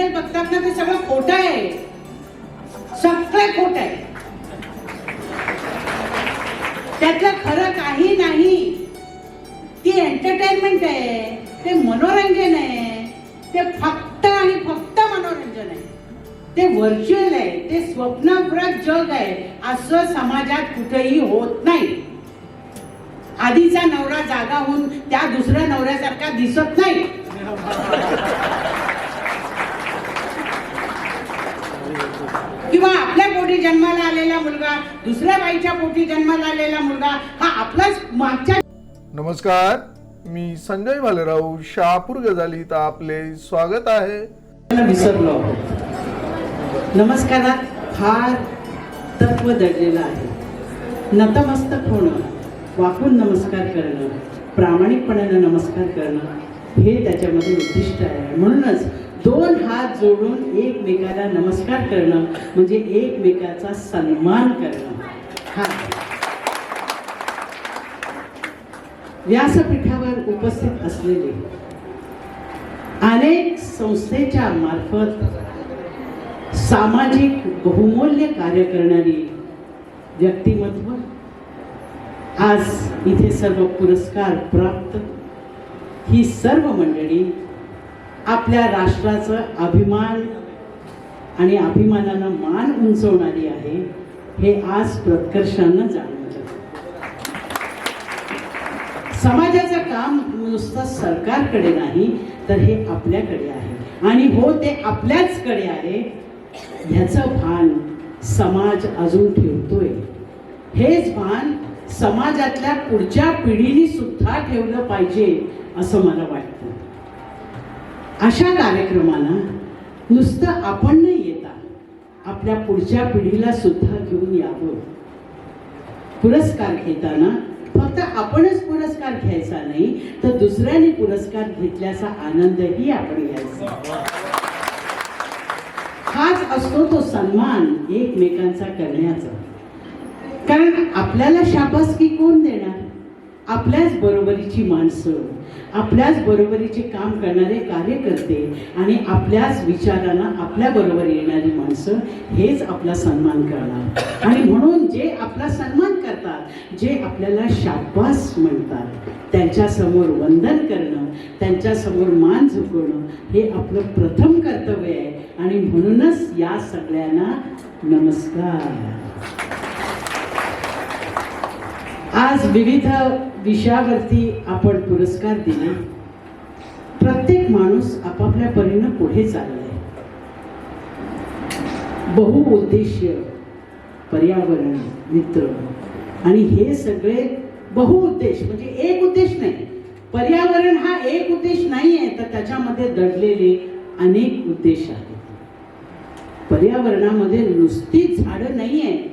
Serial बघतात ना ते सगळं खोटं आहे. सगळं खोट आहे. त्यातलं खरं काही नाही. ती एंटरटेनमेंट आहे ते मनोरंजन आहे. ते फक्त आणि फक्त मनोरंजन आहे. ते व्हर्च्युअल आहे ते स्वप्नप्रत जग आहे. असं समाजात कुठेही होत नाही. आधीचा नवरा जागा होऊन त्या दुसऱ्या नवऱ्यासारखा दिसत नाही. किंवा आपल्या पोटी जन्माला आलेला मुलगा दुसऱ्या बाईच्या पोटी जन्माला आलेला मुलगा हा आपलाच मागच्या नमस्कार मी संजय भालेराव शहापूर गजालीत आपले स्वागत आहे. विसरलो. नमस्कारात फार तत्व दडलेलं आहे. नतमस्तक होणं वाकून नमस्कार करणं प्रामाणिकपणानं नमस्कार करणं हे त्याच्यामध्ये उद्दिष्ट आहे. म्हणूनच दोन हात जोडून एकमेकाला नमस्कार करणं म्हणजे एकमेकाचा सन्मान करणं. हा. व्यासपीठावर उपस्थित असलेले अनेक संस्थेच्या मार्फत सामाजिक बहुमूल्य कार्य करणारी व्यक्तिमत्व आज इथे सर्व पुरस्कार प्राप्त ही सर्व मंडळी आपल्या राष्ट्राचं अभिमान आणि अभिमानानं मान उंचवणारी आहे हे आज प्रत्कर्षानं जाणवलं समाजाचं काम नुसतं सरकारकडे नाही तर हे आपल्याकडे आहे. आणि हो ते आपल्याचकडे आहे ह्याचं भान समाज अजून ठेवतोय. हेच भान समाजातल्या पुढच्या पिढीने सुद्धा ठेवलं पाहिजे असं मला वाटतं. अशा कार्यक्रमाला नुसतं आपण नाही येता आपल्या पुढच्या पिढीला सुद्धा घेऊन यावं. पुरस्कार घेताना फक्त आपणच पुरस्कार घ्यायचा नाही तर दुसऱ्याने पुरस्कार घेतल्याचा आनंदही आपण घ्यायचा. हाच असतो तो सन्मान एकमेकांचा करण्याचा. कारण आपल्याला शाबासकी कोण देणार? आपल्याच बरोबरीची माणसं. आपल्याच बरोबरीचे काम करणारे कार्यकर्ते आणि आपल्याच विचारांना आपल्या बरोबर येणारी माणसं हेच आपला सन्मान करणार. आणि म्हणून जे आपला सन्मान करतात जे आपल्याला शाबास म्हणतात त्यांच्यासमोर वंदन करणं त्यांच्यासमोर मान झुकवणं हे आपलं प्रथम कर्तव्य आहे. आणि म्हणूनच या सगळ्यांना नमस्कार. आज विविध विषयावरती आपण पुरस्कार दिले. प्रत्येक माणूस आपापल्या परीनं पुढे चाललाय. बहुउद्देशीय पर्यावरण मित्र. आणि हे सगळे बहुउद्देश म्हणजे एक उद्देश नाही. पर्यावरण हा एक उद्देश नाही आहे तर त्याच्यामध्ये दडलेले अनेक उद्देश आहेत. पर्यावरणामध्ये नुसती झाडं नाही आहे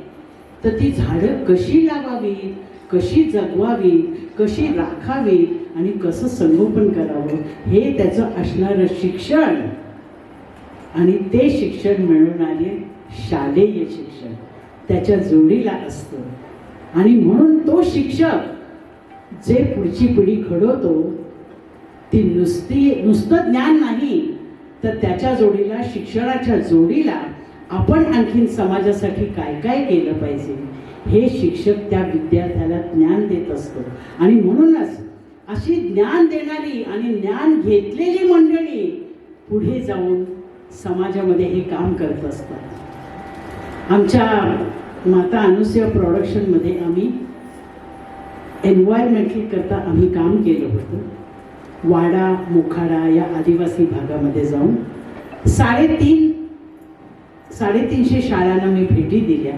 तर ती झाडं कशी लावावीत? कशी जगवावी कशी राखावी आणि कसं संगोपन करावं हे त्याचं असणारं शिक्षण. आणि ते शिक्षण मिळवणारे शालेय शिक्षण. त्याच्या जोडीला असतं. आणि म्हणून तो शिक्षक जे पुढची पिढी घडवतो ती नुसती नुसतं ज्ञान नाही तर त्याच्या जोडीला शिक्षणाच्या जोडीला आपण आणखीन समाजासाठी काय काय केलं पाहिजे? हे शिक्षक त्या विद्यार्थ्याला ज्ञान देत असतो. आणि म्हणूनच अशी ज्ञान देणारी आणि ज्ञान घेतलेली मंडळी पुढे जाऊन समाजामध्ये हे काम करत असतात. आमच्या माता अनुसया प्रॉडक्शनमध्ये आम्ही एन्व्हायरमेंटल करता आम्ही काम केलं होतं. वाडा मोखाडा या आदिवासी भागामध्ये जाऊन साडेतीन साडेतीनशे शाळांना मी भेटी दिल्या.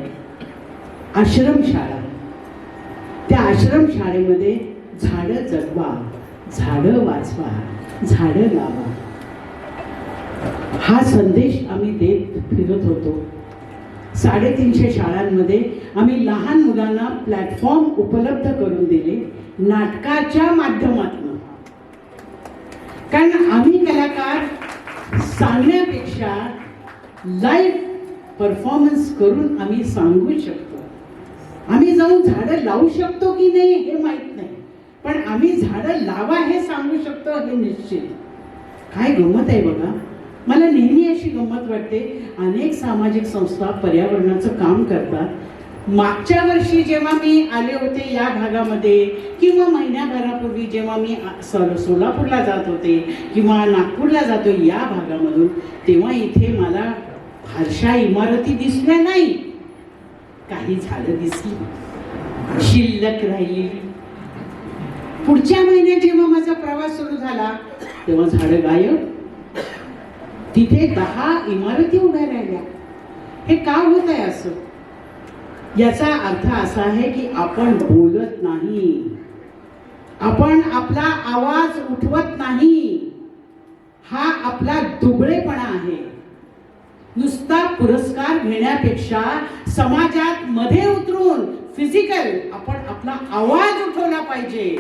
आश्रम शाळा त्या आश्रम शाळेमध्ये झाडं जगवा झाडं वाचवा झाडं लावा. हा संदेश आम्ही देत फिरत होतो. साडेतीनशे शाळांमध्ये आम्ही लहान मुलांना प्लॅटफॉर्म उपलब्ध करून दिले नाटकाच्या माध्यमातून. कारण आम्ही कलाकार सांगण्यापेक्षा लाईव्ह परफॉर्मन्स करून आम्ही सांगू शकतो. आम्ही जाऊन झाडं लावू शकतो की नाही हे माहीत नाही. पण आम्ही झाडं लावा हे सांगू शकतो हे निश्चित. काय गमत आहे बघा. मला नेहमी अशी गंमत वाटते अनेक सामाजिक संस्था पर्यावरणाचं काम करतात. मागच्या वर्षी जेव्हा मी आले होते या भागामध्ये किंवा महिन्याभरापूर्वी जेव्हा मी सो- सोलापूरला जात होते किंवा नागपूरला जातो या भागामधून तेव्हा इथे मला फारशा इमारती दिसल्या नाही. काही झाडं दिसली. शिल्लक राहिलेली पुढच्या महिन्यात जेव्हा माझा प्रवास सुरू झाला तेव्हा झाडं गायब. तिथे दहा इमारती उभ्या राहिल्या. हे का होत आहे असं? याचा अर्थ असा आहे की आपण बोलत नाही. आपण आपला आवाज उठवत नाही. हा आपला दुबळेपणा आहे. नुसता पुरस्कार घेण्यापेक्षा समाजात मध्ये उतरून फिजिकल आपण आपला आवाज उठवला पाहिजे.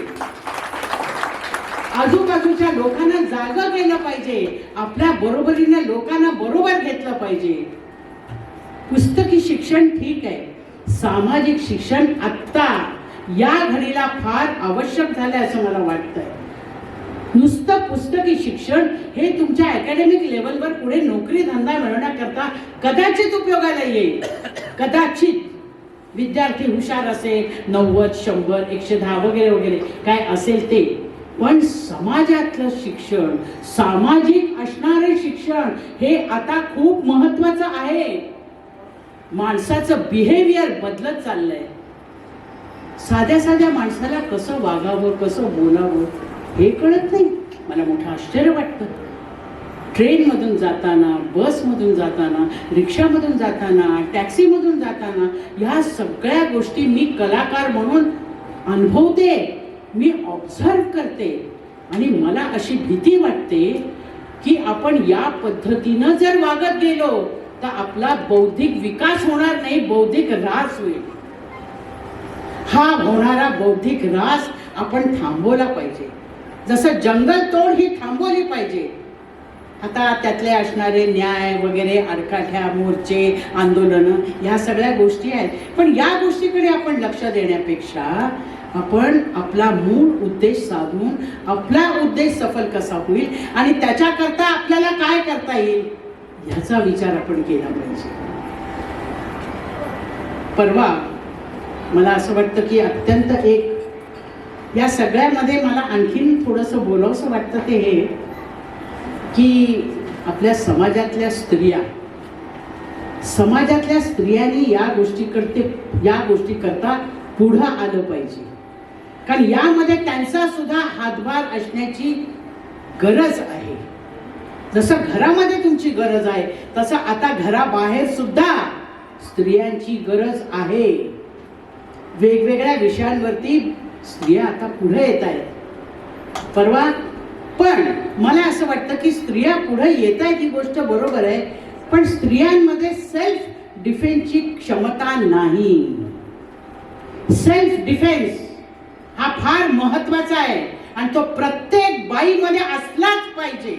आजूबाजूच्या लोकांना जाग केलं पाहिजे. आपल्या बरोबरीने लोकांना बरोबर घेतलं पाहिजे. पुस्तकी शिक्षण ठीक आहे. सामाजिक शिक्षण आत्ता या घडीला फार आवश्यक झालंय असं मला वाटतंय. नुसतं पुस्तकी शिक्षण हे तुमच्या अकॅडमिक लेवलवर पुढे नोकरी धंदा मिळवण्याकरता कदाचित उपयोगाला येईल. कदाचित. विद्यार्थी हुशार असेल नव्वद शंभर एकशे दहा वगैरे वगैरे. काय असेल ते. पण समाजातलं शिक्षण सामाजिक असणारे शिक्षण हे आता खूप महत्वाचं आहे. माणसाचं बिहेवियर बदलत चाललंय. साध्या साध्या माणसाला कसं वागावं कसं बोलावं? हे कळत नाही. मला मोठं आश्चर्य वाटतं. ट्रेनमधून जाताना बसमधून जाताना रिक्षामधून जाताना टॅक्सीमधून जाताना ह्या सगळ्या गोष्टी मी कलाकार म्हणून अनुभवते मी ऑब्झर्व करते. आणि मला अशी भीती वाटते की आपण या पद्धतीनं जर वागत गेलो तर आपला बौद्धिक विकास होणार नाही बौद्धिक ऱ्हास होईल. हा होणारा बौद्धिक ऱ्हास आपण थांबवला पाहिजे. जसं जंगल तोड ही थांबवली पाहिजे. आता त्यातले असणारे न्याय वगैरे आडकाठ्या मोर्चे आंदोलनं ह्या सगळ्या गोष्टी आहेत. पण या गोष्टीकडे आपण लक्ष देण्यापेक्षा आपण आपला मूळ उद्देश साधून आपला उद्देश सफल कसा होईल आणि त्याच्याकरता आपल्याला काय करता येईल ह्याचा विचार आपण केला पाहिजे. परवा मला असं वाटतं की अत्यंत एक या सगळ्यामध्ये मला आणखीन थोडंसं बोलावंसं वाटतं ते हे की आपल्या समाजातल्या स्त्रिया समाजातल्या स्त्रियांनी या गोष्टी करते या गोष्टी करता पुढं आलं पाहिजे. कारण यामध्ये त्यांचा सुद्धा हातभार असण्याची गरज आहे. जसं घरामध्ये तुमची गरज आहे तसं आता घराबाहेर सुद्धा स्त्रियांची गरज आहे. वेगवेगळ्या विषयांवरती स्त्रिया आता पुढे येत आहेत. परवा पण मला असं वाटतं की स्त्रिया पुढे येत आहेत ही गोष्ट बरोबर आहे पण स्त्रियांमध्ये सेल्फ डिफेन्सची क्षमता नाही. सेल्फ डिफेन्स हा फार महत्त्वाचा आहे आणि तो प्रत्येक बाईमध्ये असलाच पाहिजे.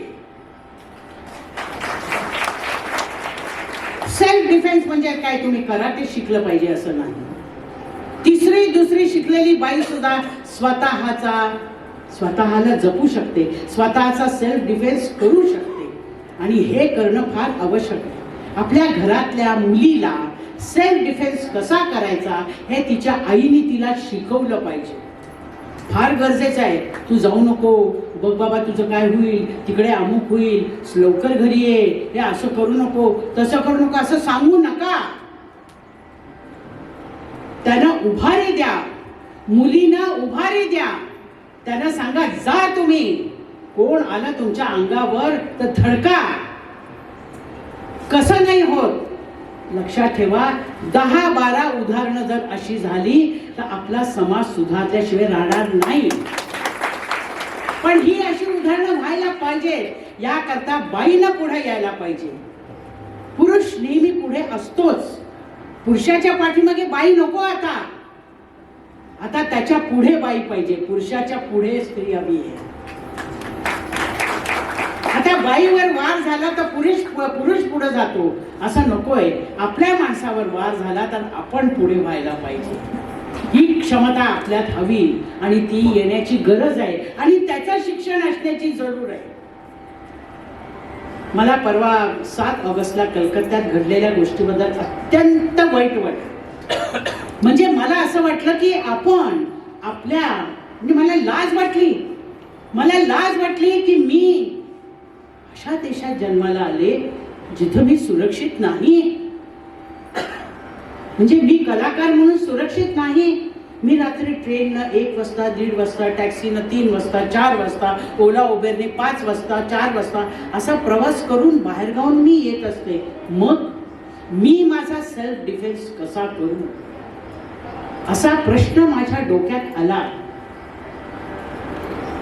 सेल्फ डिफेन्स म्हणजे काय? तुम्ही कराटे शिकलं पाहिजे असं नाही. तिसरी दुसरी शिकलेली बाई सुद्धा स्वतःचा स्वतःला जपू शकते. स्वतःचा सेल्फ डिफेन्स करू शकते. आणि हे करणं फार आवश्यक आहे. आपल्या घरातल्या मुलीला सेल्फ डिफेन्स कसा करायचा हे तिच्या आईने तिला शिकवलं पाहिजे. फार गरजेचं आहे. तू जाऊ नको. बघ बाबा तुझं काय होईल. तिकडे अमुक होईल. लवकर घरी ये. हे असं करू नको. तसं करू नको. असं सांगू नका. त्यांना उभारी द्या. मुलींना उभारी द्या. त्यांना सांगा जा तुम्ही. कोण आलं तुमच्या अंगावर तर धडका. कसं नाही होत? लक्षात ठेवा दहा बारा उदाहरणं जर अशी झाली तर आपला समाज सुधारल्याशिवाय राहणार नाही. पण ही अशी उदाहरणं व्हायला पाहिजे याकरता बाईला पुढे यायला पाहिजे. पुरुष नेहमी पुढे असतोच. पुरुषाच्या पाठीमागे बाई नको आता. आता त्याच्या पुढे बाई पाहिजे. पुरुषाच्या पुढे स्त्री हवी आहे. आता बाईवर वार झाला तर पुरुष पुरुष पुढे जातो. असं नकोय. आपल्या माणसावर वार झाला तर आपण पुढे व्हायला पाहिजे. ही क्षमता आपल्यात हवी आणि ती येण्याची गरज आहे. आणि त्याचं शिक्षण असण्याची जरूर आहे. मला परवा सात ऑगस्टला कलकत्त्यात घडलेल्या गोष्टीबद्दल अत्यंत वाईट वाटलं. म्हणजे मला असं वाटलं की आपण आपल्या म्हणजे मला लाज वाटली. मला लाज वाटली की मी अशा देशात जन्माला आले जिथं मी सुरक्षित नाही. म्हणजे मी कलाकार म्हणून सुरक्षित नाही. मी रात्री ट्रेननं एक वाजता दीड वाजता टॅक्सीनं तीन वाजता चार वाजता ओला उबेरने पाच वाजता चार वाजता असा प्रवास करून बाहेरगावून मी येत असते. मग मी माझा सेल्फ डिफेन्स कसा करू? असा प्रश्न माझ्या डोक्यात आला.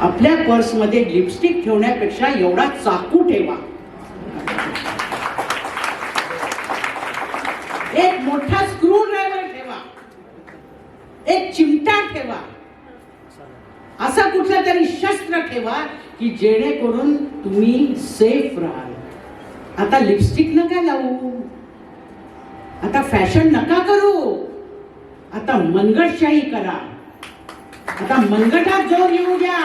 आपल्या पर्समध्ये लिपस्टिक ठेवण्यापेक्षा एवढा चाकू ठेवा. एक मोठा स्क्रू एक चिमटा ठेवा. असा कुठला तरी शस्त्र ठेवा की जेणेकरून तुम्ही सेफ राहाल. आता लिपस्टिक नका लावू. आता फॅशन नका करू. आता मनगटशाही करा. आता मनगटात जोर येऊ द्या.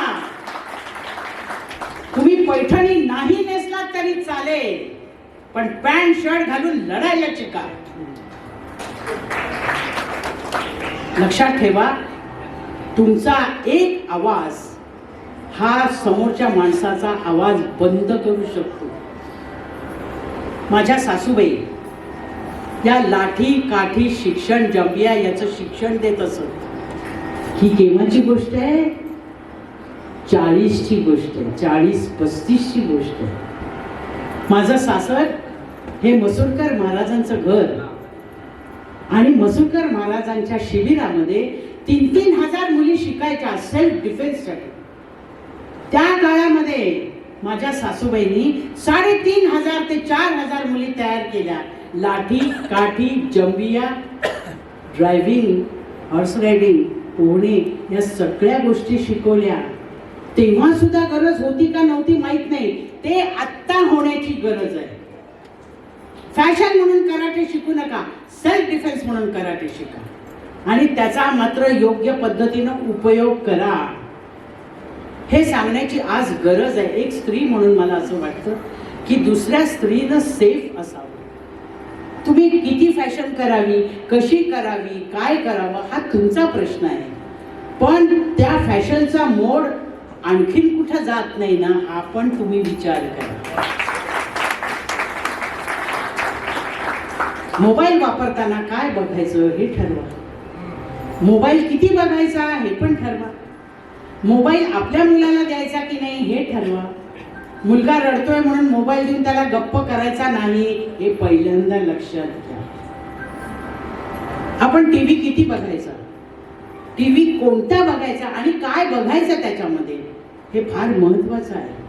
तुम्ही पैठणी नाही नेसलात तरी चालेल पण पॅन्ट शर्ट घालून लढायला चिका लक्षात ठेवा तुमचा एक आवाज हा समोरच्या माणसाचा आवाज बंद करू शकतो. माझ्या सासूबाई या लाठी काठी शिक्षण जंबिया याचं शिक्षण देत असत. ही केव्हाची गोष्ट आहे? चाळीसची गोष्ट आहे चाळीस पस्तीसची गोष्ट आहे. माझं सासर हे मसुरकर महाराजांचं घर आणि मसुकर महाराजांच्या शिबिरामध्ये तीन तीन हजार मुली शिकायच्या सेल्फ डिफेन्ससाठी त्या काळामध्ये माझ्या सासूबाईंनी साडेतीन हजार ते चार हजार मुली तयार केल्या. लाठी काठी जंबिया ड्रायव्हिंग हॉर्स रायडिंग पोहणे या सगळ्या गोष्टी शिकवल्या. तेव्हा सुद्धा गरज होती का नव्हती माहीत नाही. ते आत्ता होण्याची गरज आहे. फॅशन म्हणून कराटे शिकू नका. सेल्फ डिफेन्स म्हणून कराटे शिका. आणि त्याचा मात्र योग्य पद्धतीनं उपयोग करा. हे सांगण्याची आज गरज आहे. एक स्त्री म्हणून मला असं वाटतं की दुसऱ्या स्त्रीनं सेफ असावं. तुम्ही किती फॅशन करावी कशी करावी काय करावं हा तुमचा प्रश्न आहे. पण त्या फॅशनचा मोड आणखीन कुठं जात नाही ना हा पण तुम्ही विचार करा. मोबाईल वापरताना काय बघायचं हे ठरवा. मोबाईल किती बघायचा हे पण ठरवा. मोबाईल आपल्या मुलाला द्यायचा की नाही हे ठरवा. मुलगा रडतोय म्हणून मोबाईल देऊन त्याला गप्प करायचा नाही हे पहिल्यांदा लक्षात घ्या. आपण टी व्ही किती बघायचा? टीव्ही कोणता बघायचा आणि काय बघायचं त्याच्यामध्ये हे फार महत्वाचं आहे.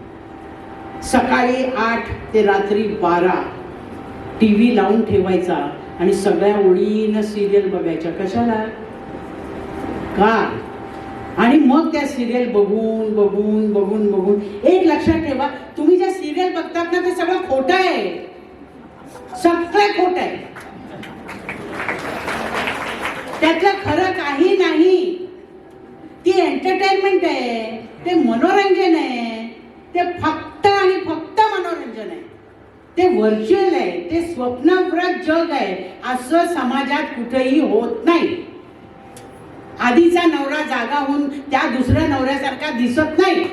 सकाळी आठ ते रात्री बारा टी व्ही लावून ठेवायचा आणि सगळ्या ओळीनं सिरियल बघायच्या. कशाला? का आणि मग त्या सिरियल बघून बघून बघून बघून. एक लक्षात ठेवा तुम्ही ज्या सिरियल बघतात ना ते सगळं खोटं आहे. सगळं खोट आहे. त्यातलं खरं काही नाही. ती एंटरटेनमेंट आहे ते मनोरंजन आहे ते फक्त आणि फक्त मनोरंजन आहे. ते व्हर्च्युअल आहे ते स्वप्नव्रत जग आहे असं समाजात कुठेही होत नाही. आधीचा नवरा जागा होऊन त्या दुसऱ्या नवऱ्यासारखा दिसत नाही.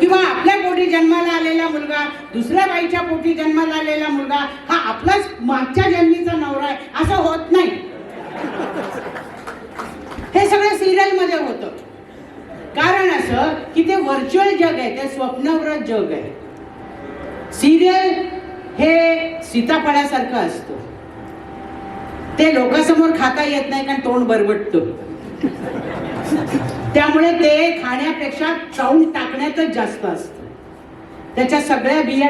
किंवा आपल्या पोटी जन्माला आलेला मुलगा दुसऱ्या बाईच्या पोटी जन्माला आलेला मुलगा हा आपलाच मागच्या जन्मीचा नवरा आहे असं होत नाही. हे सगळं सिरियलमध्ये होतं. कारण असं की ते व्हर्च्युअल जग आहे ते स्वप्नव्रत जग आहे. सिरियल हे सीताफळासारखं असतं. ते लोकांसमोर खाता येत नाही कारण तोंड बरबटतं. त्यामुळे ते खाण्यापेक्षा चावून टाकण्यातच जास्त असतं. त्याच्या सगळ्या बिया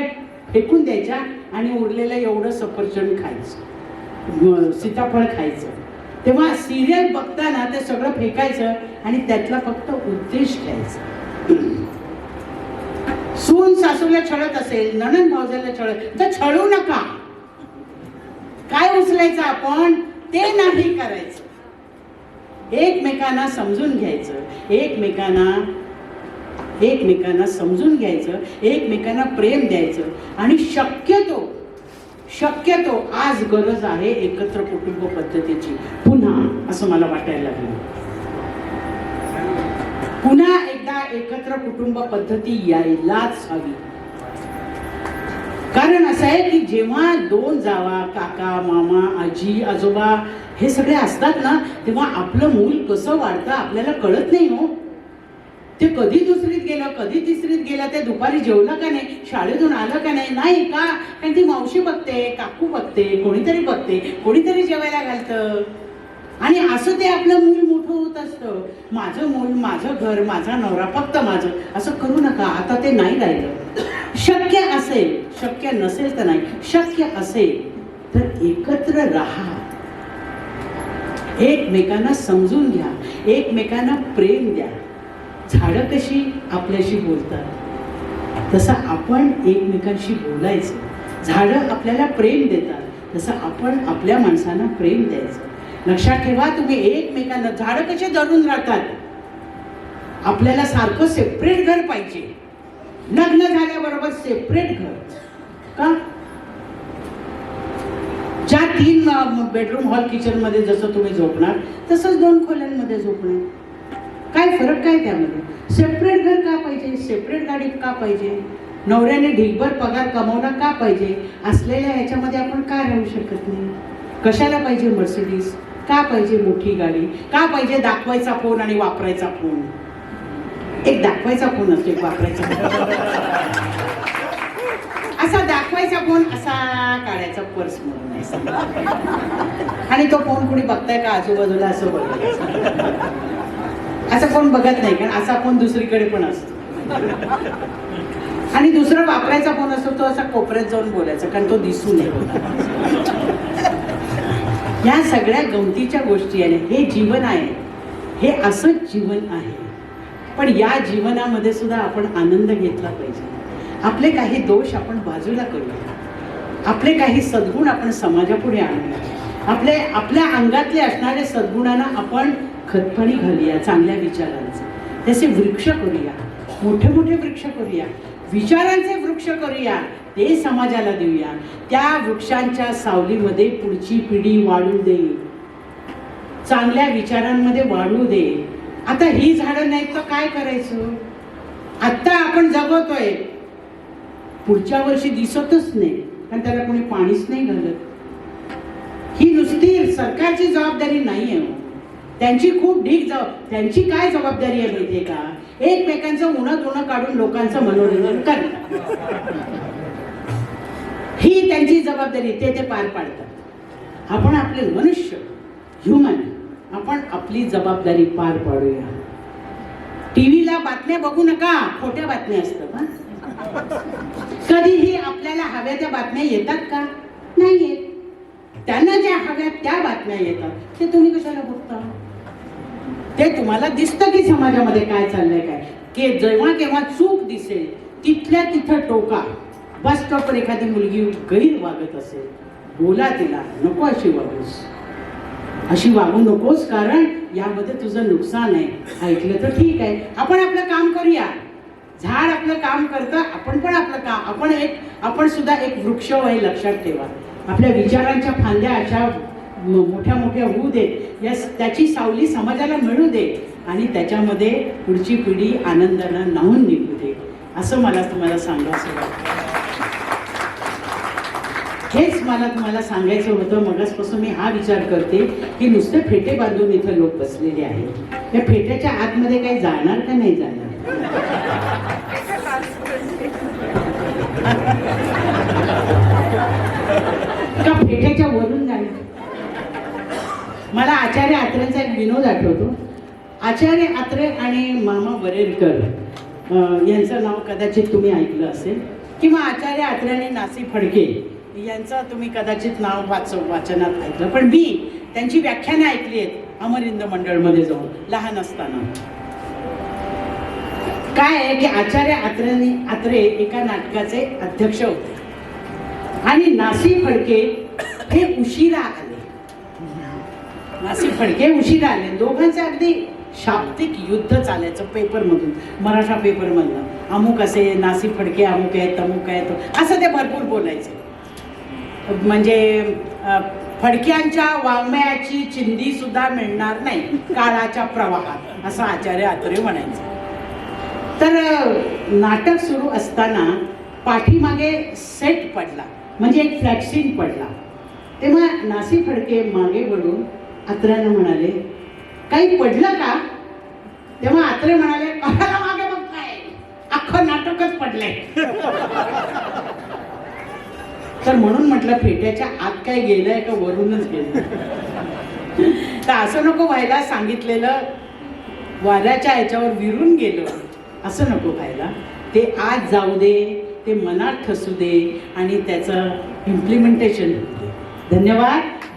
फेकून द्यायच्या आणि उरलेलं एवढं सफरचंद खायचं. सीताफळ खायचं. तेव्हा सिरियल बघताना ते सगळं फेकायचं आणि त्यातला फक्त उद्देश घ्यायचा. सून सासूला छळत असेल नणन भावजाला छळत तर छळू नका. काय उचलायचं आपण? ते नाही करायचं. एकमेकांना समजून घ्यायचं एकमेकांना एकमेकांना समजून घ्यायचं एकमेकांना प्रेम द्यायचं आणि शक्यतो शक्यतो आज गरज आहे एकत्र कुटुंब पद्धतीची. पुन्हा असं मला वाटायला लागलं. पुन्हा एकदा एकत्र कुटुंब पद्धती यायलाच हवी. कारण असं आहे की जेव्हा दोन जावा काका मामा आजी आजोबा हे सगळे असतात ना तेव्हा आपलं मूल कसं वाढतं आपल्याला कळत नाही हो. ते कधी दुसरीत गेलं कधी तिसरीत गेलं ते दुपारी जेवलं का नाही शाळेतून आलं का नाही नाही का? कारण ती मावशी बघते काकू बघते कोणीतरी बघते कोणीतरी जेवायला घालतं. आणि असं ते आपलं मूल मोठं होत असतं. माझं मूल माझं घर माझा नवरा फक्त माझं. असं करू नका आता ते नाही राहिलं. शक्य असेल शक्य नसेल तर नाही शक्य असेल तर एकत्र राहा. एकमेकांना समजून घ्या एकमेकांना प्रेम द्या. झाडं कशी आपल्याशी बोलतात? तसं आपण एकमेकांशी बोलायचं. झाडं आपल्याला प्रेम देतात. तसं आपण आपल्या माणसांना प्रेम द्यायचं. लक्षात ठेवा तुम्ही एकमेकांना झाडं कसे धरून राहतात? आपल्याला सारखं सेपरेट घर पाहिजे. लग्न झाल्याबरोबर सेपरेट घर. का? ज्या तीन बेडरूम हॉल किचनमध्ये जसं तुम्ही झोपणार तसंच दोन खोल्यांमध्ये झोपणार. काय फरक काय त्यामध्ये? सेपरेट घर का पाहिजे? सेपरेट गाडी का पाहिजे? नवऱ्याने ढिगभर पगार कमवणं का पाहिजे? असलेल्या ह्याच्यामध्ये आपण का राहू शकत नाही? कशाला पाहिजे मर्सिडीज का पाहिजे मोठी गाडी? का पाहिजे दाखवायचा फोन आणि वापरायचा फोन एक दाखवायचा फोन असतो एक वापरायचा असा दाखवायचा फोन असा काढायचा पर्स म्हणून. आणि तो फोन कुणी बघताय का आजूबाजूला असं बघायचं असं कोण बघत नाही कारण असा फोन दुसरीकडे पण असतो. आणि दुसरा वापरायचा फोन असतो तो असा कोपऱ्यात जाऊन बोलायचा कारण तो दिसू नये या सगळ्या गमतीच्या गोष्टी आहेत. हे जीवन आहे. हे असंच जीवन आहे. पण या जीवनामध्ये सुद्धा आपण आनंद घेतला पाहिजे. आपले काही दोष आपण बाजूला करूया. आपले काही सद्गुण आपण समाजापुढे आणूया. आपले आपल्या अंगातले असणारे सद्गुणांना आपण खतपाणी घालूया चांगल्या विचारांचं. त्याचे वृक्ष करूया. मोठे मोठे वृक्ष करूया. विचारांचे वृक्ष करूया. ते समाजाला देऊया. त्या वृक्षांच्या सावलीमध्ये पुढची पिढी वाढू दे. चांगल्या विचारांमध्ये वाढू दे. आता ही झाडं नाहीत तर काय करायचं? आत्ता आपण जगवतोय पुढच्या वर्षी दिसतच नाही. कारण त्याला कोणी पाणीच नाही घालत. ही नुसती सरकारची जबाबदारी नाही आहे हो. त्यांची खूप ढीक जबाब त्यांची काय जबाबदारी आहे माहितीये का? एकमेकांचं उन्हात उन्हा काढून लोकांचं मनोरंजन करणं. ही त्यांची जबाबदारी ते ते पार पाडतात. आपण आपले मनुष्य ह्युमन आपण आपली जबाबदारी पार पाडूया. टीव्हीला बातम्या बघू नका खोट्या बातम्या असतात कधीही आपल्याला हव्या त्या बातम्या येतात का? नाही येत. त्यांना ज्या हव्या त्या बातम्या येतात. ते तुम्ही कशाला बघता? ते तुम्हाला दिसतं की समाजामध्ये काय चाललंय काय. की जेव्हा केव्हा चूक दिसेल तिथल्या तिथं टोका. बस स्टॉपवर एखादी मुलगी गैर वागत असेल बोला तिला नको अशी वागूस. अशी वागू नकोस कारण यामध्ये तुझं नुकसान आहे. ऐकलं तर ठीक आहे. आपण आपलं काम करूया. झाड आपलं काम करतं आपण पण आपलं काम आपण एक आपण सुद्धा एक वृक्ष आहे लक्षात ठेवा. आपल्या विचारांच्या फांद्या अशा मोठ्या मोठ्या होऊ दे. या त्याची सावली समाजाला मिळू दे आणि त्याच्यामध्ये पुढची पिढी आनंदानं नाहून निघू दे. असं मला तुम्हाला सांगायचं वाटतं हेच मला तुम्हाला सांगायचं होतं. मगासपासून मी हा विचार करते की नुसते फेटे बांधून इथं लोक बसलेले आहेत. या फेट्याच्या आतमध्ये काही जाणार का नाही जाणार? मला आचार्य आत्रेंचा एक विनोद आठवतो. आचार्य आत्रे आणि मामा वरेरकर यांचं नाव कदाचित तुम्ही ऐकलं असेल. किंवा आचार्य आत्रे आणि नासी फडके यांचं तुम्ही कदाचित नाव वाच वाचनात ऐकलं. पण मी त्यांची व्याख्यानं ऐकली आहेत अमरिंद मंडळमध्ये जाऊन लहान असताना. काय आहे की आचार्य आत्रेनी आत्रे एका नाटकाचे अध्यक्ष होते. आणि नासी फडके हे उशिरा आले. नासी फडके उशीर आले. दोघांचे अगदी शाब्दिक युद्ध चालायचं पेपरमधून मराठा पेपरमधनं. अमुक असे नासी फडके अमुक आहेत अमुक आहेत. असं ते भरपूर बोलायचे. म्हणजे फडक्यांच्या वाङ्मयाची चिंदी सुद्धा मिळणार नाही काळाच्या प्रवाहात असं आचार्य आत्रे म्हणायचं. तर नाटक सुरू असताना पाठीमागे सेट पडला. म्हणजे एक फ्लॅक्सिंग पडला. तेव्हा नासी फडके मागे वळून आत्र्यानं म्हणाले काही पडलं का? तेव्हा आत्रे म्हणाले कशाला मागे बघताय? अख्खं नाटकच पडलंय. तर म्हणून म्हटलं फेट्याच्या आत काय गेलंय का वरूनच गेलं तर असं नको व्हायला सांगितलेलं वाऱ्याच्या ह्याच्यावर विरून गेलं. असं नको व्हायला. ते आज जाऊ दे ते मनात ठसू दे आणि त्याचं इम्प्लिमेंटेशन दे. धन्यवाद.